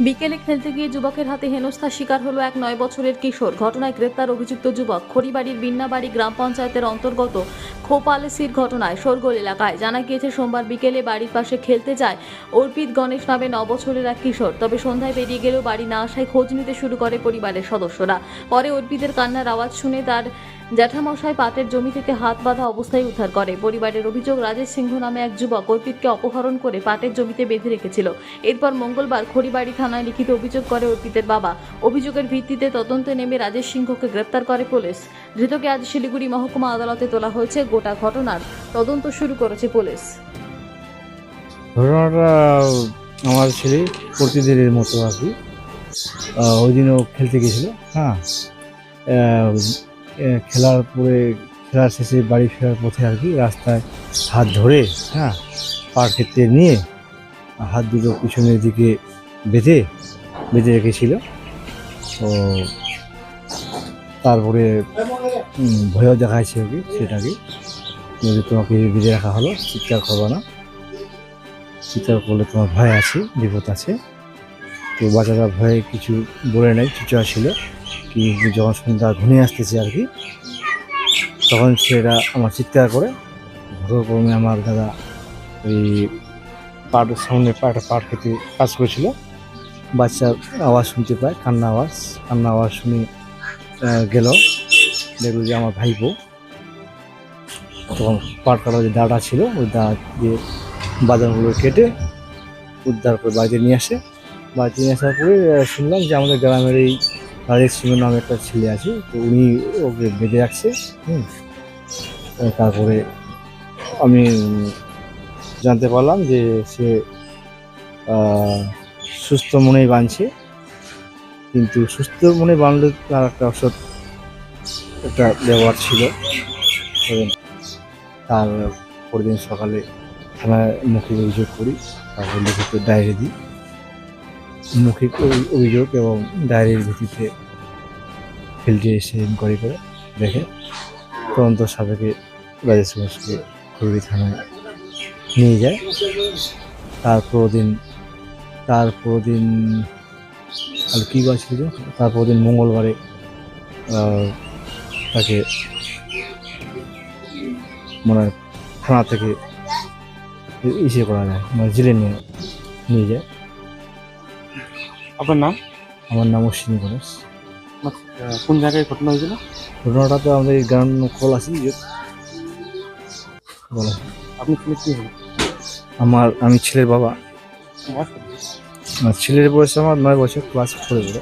বিকেলে খেলতে গিয়ে যুবকের হাতে হেনস্থার শিকার হলো এক নয় বছরের কিশোর। ঘটনায় গ্রেপ্তার অভিযুক্ত যুবক খড়িবাড়ির বিন্নাবাড়ি গ্রাম পঞ্চায়েতের অন্তর্গত খোপালেসির ঘটনায় শোরগোল এলাকায়। জানা গিয়েছে, সোমবার বিকেলে বাড়ির পাশে খেলতে যায় অর্পিত গণেশ নামে বছরের এক কিশোর। তবে সন্ধ্যায় বেরিয়ে গেলেও বাড়ি না আসায় খোঁজ নিতে শুরু করে পরিবারের সদস্যরা। পরে অর্পিতের কান্নার আওয়াজ শুনে তার জ্যাঠামশাই পাটের জমি থেকে হাত বাঁধা অবস্থায় উদ্ধার করে। পরিবারের অভিযোগ, রাজেশ সিংহ নামে এক যুবক অর্পিতকে অপহরণ করে পাটের জমিতে বেঁধে রেখেছিল। এরপর মঙ্গলবার খড়িবাড়ি থানায় লিখিত অভিযোগ করে অর্পিতের বাবা। অভিযোগের ভিত্তিতে তদন্তে নেমে রাজেশ সিংহকে গ্রেপ্তার করে পুলিশ। ধৃতকে আজ শিলিগুড়ি মহকুমা আদালতে তোলা হয়েছে গোটা ঘটনার তদন্ত শুরু করেছে পুলিশ। ঘটনাটা আমার ছেলে প্রতিদিনের মতো আর কি। ওই দিনও খেলতে গেছিল হ্যাঁ। খেলার পরে, খেলার শেষে বাড়ি ফেরার পথে আর কি রাস্তায় হাত ধরে হ্যাঁ পার ক্ষেত্রে নিয়ে হাত দুটো পিছনের দিকে বেঁধে বেঁধে রেখেছিল। তো তারপরে ভয়ও দেখাইছে আর কি সেটাকে। যদি তোমাকে বেঁধে রাখা হলো, চিৎকার করবা না। চিৎকার করলে তোমার ভয় আছে, বিপদ আছে। তো বাচ্চারা ভয়ে কিছু বলে নাই চুচা ছিল। কিন্তু যখন সন্ধ্যা ঘনিয়ে আসতেছে আর কি, তখন সেটা আমার চিৎকার করে ঘটনাক্রমে আমার দাদা ওই পাট সামনে পাট পাট খেতে কাজ করেছিল। বাচ্চার আওয়াজ শুনতে পায়, কান্না আওয়াজ কান্না আওয়াজ শুনে গেল। দেখল যে আমার ভাইপো। তখন পাট কাটা যে দাঁড়া ছিল, ওই দাঁড়া দিয়ে বাদামগুলো কেটে উদ্ধার করে বাড়িতে নিয়ে আসে। বাড়িতে নিয়ে আসার পরে শুনলাম যে আমাদের গ্রামের এই রাজেশ সিংহ নামে একটা ছেলে আছে, তো উনি ওকে বেঁধে রাখছে, হুম। তারপরে আমি জানতে পারলাম যে সে সুস্থ মনেই বাঁধছে। কিন্তু সুস্থ মনে বাঁধলে তার একটা ওষুধ একটা ব্যবহার ছিল। তার পরের দিন সকালে থানায় মুখে অভিযোগ করি, তারপর লিখিত ডায়েরি দিই। মৌখিক অভিযোগ এবং ডায়েরির ভিত্তিতে ফিল্ডে এসে ইনকোয়ারি করে দেখে তদন্ত সাপেক্ষে রাজেশ ঘোষকে খুবই থানায় নিয়ে যায়। তারপর দিন তারপর দিন আর কী বার ছিল? তারপর দিন মঙ্গলবারে তাকে মানে থানা থেকে ইসে করা যায় মানে জেলে নিয়ে নিয়ে যায়। আপনার নাম? আমার নাম অশ্বিনী গণেশ। কোন জায়গায় ঘটনা হয়েছিল? ঘটনাটা তো আমাদের এই গ্রাম কল আছে যে বলো। আপনি ছেলে কি? হলো আমার আমি ছেলের বাবা। আমার ছেলের বয়স আমার নয় বছর ক্লাস ফোরে। পড়ে